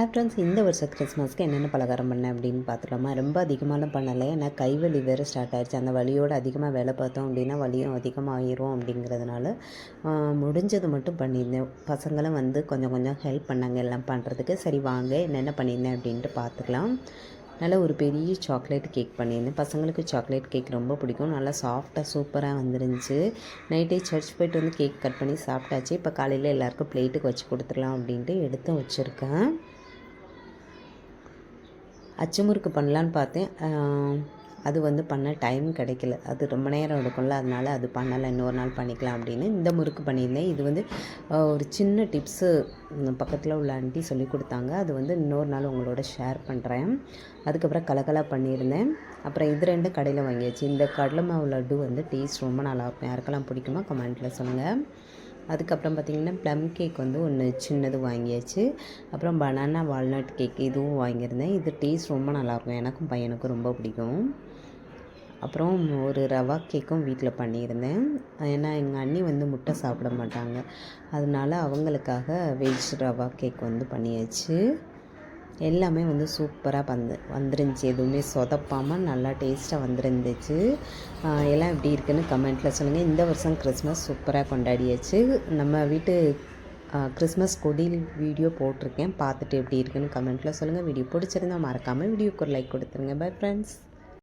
Hi friends இந்த வருஷத்து கிறிஸ்மஸ்க்கு என்னென்ன பலகாரம் பண்ணேன் அப்படின்னு பார்த்துக்கலாமா ரொம்ப அதிகமாகலாம் பண்ணலை. ஏன்னா கை வலி வேறு ஸ்டார்ட் ஆயிடுச்சு. அந்த வலியோடு அதிகமாக வேலை பார்த்தோம் அப்படின்னா வலியும் அதிகமாகிரும் அப்படிங்கிறதுனால முடிஞ்சது மட்டும் பண்ணியிருந்தேன். பசங்களும் வந்து கொஞ்சம் கொஞ்சம் ஹெல்ப் பண்ணாங்க எல்லாம் பண்ணுறதுக்கு சரி வாங்க என்னென்ன பண்ணியிருந்தேன் அப்படின்ட்டு பார்த்துக்கலாம். நல்லா ஒரு பெரிய சாக்லேட் கேக் பண்ணியிருந்தேன். பசங்களுக்கு சாக்லேட் கேக் ரொம்ப பிடிக்கும். நல்லா சாஃப்டாக சூப்பராக வந்துருந்துச்சு. நைட்டே சர்ச் போயிட்டு வந்து கேக் கட் பண்ணி சாப்பிட்டாச்சு. இப்போ காலையில் எல்லாேருக்கும் பிளேட்டுக்கு வச்சு கொடுத்துடலாம் அப்படின்ட்டு எடுத்து வச்சுருக்கேன். அச்சு முறுக்கு பண்ணலான்னு பார்த்தேன். அது வந்து பண்ண டைம் கிடைக்கல. அது ரொம்ப நேரம் எடுக்கும்ல அதனால் அது பண்ணலை. இன்னொரு நாள் பண்ணிக்கலாம் அப்படின்னு இந்த முறுக்கு பண்ணியிருந்தேன். இது வந்து ஒரு சின்ன டிப்ஸு பக்கத்தில் உள்ள ஆண்டி சொல்லி கொடுத்தாங்க. அது வந்து இன்னொரு நாள் உங்களோட ஷேர் பண்ணுறேன் அதுக்கப்புறம் கலக்கலா பண்ணியிருந்தேன். அப்புறம் இது ரெண்டும் கடையில் வாங்கியாச்சு. இந்த கடலை மாவு லட்டு வந்து டேஸ்ட் ரொம்ப நல்லாயிருக்கும் யாருக்கெல்லாம் பிடிக்குமோ கமெண்ட்டில் சொல்லுங்கள் அதுக்கப்புறம் பார்த்திங்கன்னா ப்ளம் கேக் வந்து ஒன்று சின்னது வாங்கியாச்சு. அப்புறம் பனானா வால்நட் கேக் இதுவும் வாங்கியிருந்தேன். இது டேஸ்ட் ரொம்ப நல்லாயிருக்கும். எனக்கும் பையனுக்கும் ரொம்ப பிடிக்கும். அப்புறம் ஒரு ரவா கேக்கும் வீட்டில் பண்ணியிருந்தேன். ஏன்னா எங்கள் அண்ணி வந்து முட்டை சாப்பிட மாட்டாங்க. அதனால அவங்களுக்காக வெஜ் ரவா கேக் வந்து பண்ணியாச்சு. எல்லாமே வந்து சூப்பராக வந்து வந்துருந்துச்சு. எதுவுமே சொதப்பாமல் நல்லா டேஸ்ட்டாக வந்துருந்துச்சு. எல்லாம் எப்படி இருக்குன்னு கமெண்ட்டில் சொல்லுங்கள் இந்த வருஷம் கிறிஸ்மஸ் சூப்பராக கொண்டாடியாச்சு. நம்ம வீட்டு கிறிஸ்மஸ் கொடியில் வீடியோ போட்டிருக்கேன். பார்த்துட்டு எப்படி இருக்குன்னு கமெண்ட்டில் சொல்லுங்கள் வீடியோ பிடிச்சிருந்தா மறக்காமல் வீடியோக்கு ஒரு லைக் கொடுத்துருங்க. Bye friends